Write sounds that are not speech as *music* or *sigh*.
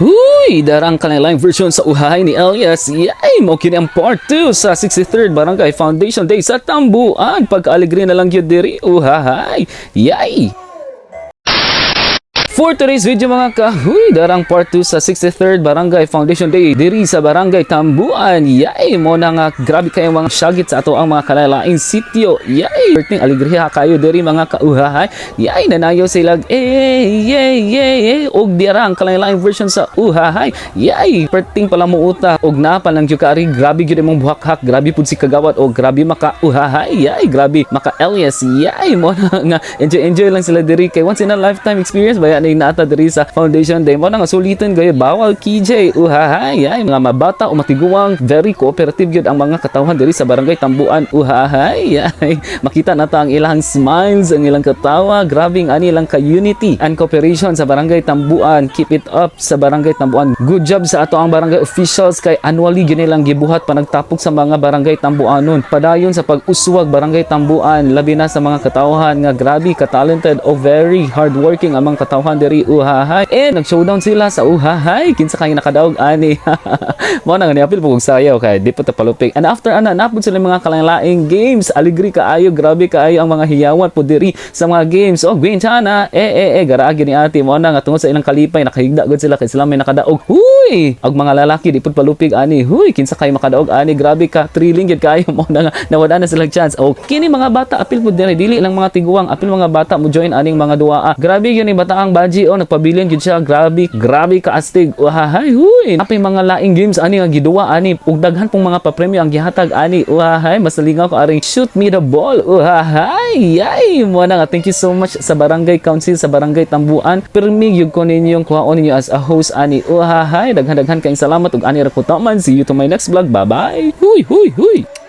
Huy, darang kanilang version sa uhahay ni Elias. Yay, mo kini ang part 2 sa 63rd Barangay Foundation Day sa Tambuan. Pagka-alegre na lang yun diri, uhahay. Yay! For today's video mga kahuy, darang part 2 sa 63rd Barangay Foundation Day diri sa Barangay Tambuan. Yay! Mo na nga grabe kayo mga syagit sa ato ang mga kalalaing sityo. Yay! Perting alegriha kayo diri mga kauhahay. Yay! Nanayo sila eh yay yay yay og dirang kalalaing version sa uhahay. Yay! Perting pala mo uta og napa lang gyud kari grabe gyud imong buhak-hak. Grabe pud si kagawad og grabe maka uhahay. Yay! Grabe maka Elias. Yay! Mo na nga enjoy enjoy lang sila diri kay once in a lifetime experience baya ni nata diri sa foundation day. Mo na nga sulitan gayo bawal KJ uhahay ay mga mabata o matiguang very cooperative gyud ang mga katawhan diri sa barangay Tambuan. Uhahay ay makita nata ang ilang smiles ang ilang katawa. Grabe ang ani ilang ka-unity and cooperation sa barangay Tambuan. Keep it up sa barangay Tambuan. Good job sa ato ang barangay officials kay annually gyud nilang gibuhat pa nagtapok sa mga barangay Tambuanon padayon sa pag-uswag barangay Tambuan labi na sa mga katawhan nga grabe ka-talented o very hardworking ang mga katawhan diri uhahay. Eh nag-showdown sila sa uhahay. Kinsa kay nakadaog ani? *laughs* Mo na nga niapil pug sayaw kay di pa ta palupig and after ana napud sila mga kalanglaing games. Aligri kaayo grabe kaayo ang mga hiyawan po diri sa mga games. Oh gwinchana eh eh eh garaagi ni ate. Mo na nga tungod sa ilang kalipay nakahigda gud sila kay sila may nakadaog. Huy! Og mga lalaki di pud palupig ani? Huy kinsa kay makadaog ani? Grabe ka thrilling gid kaayo. *laughs* Mo na nga nawala na silang chance. Oh kini mga bata apil pud diri. Dili lang mga tiguang apil mga bata mo join aning mga duaa grabe yun ni bataang baji oh nagpabilin gid siya. Grabe grabe ka astig. Uhahay huy. Apay mga laing games ani nga giduwa ani ug daghan pong mga papremyo ang gihatag ani. Uhahay mas nalingaw ko aring shoot me the ball. Uhahay yay. Mo na nga thank you so much sa barangay council sa barangay Tambuan. Permi gyud ko ninyong kuhaon ninyo as a host ani. Uhahay daghan daghan kayong salamat ug ani ra ko taman. See you to my next vlog. Bye bye huy huy huy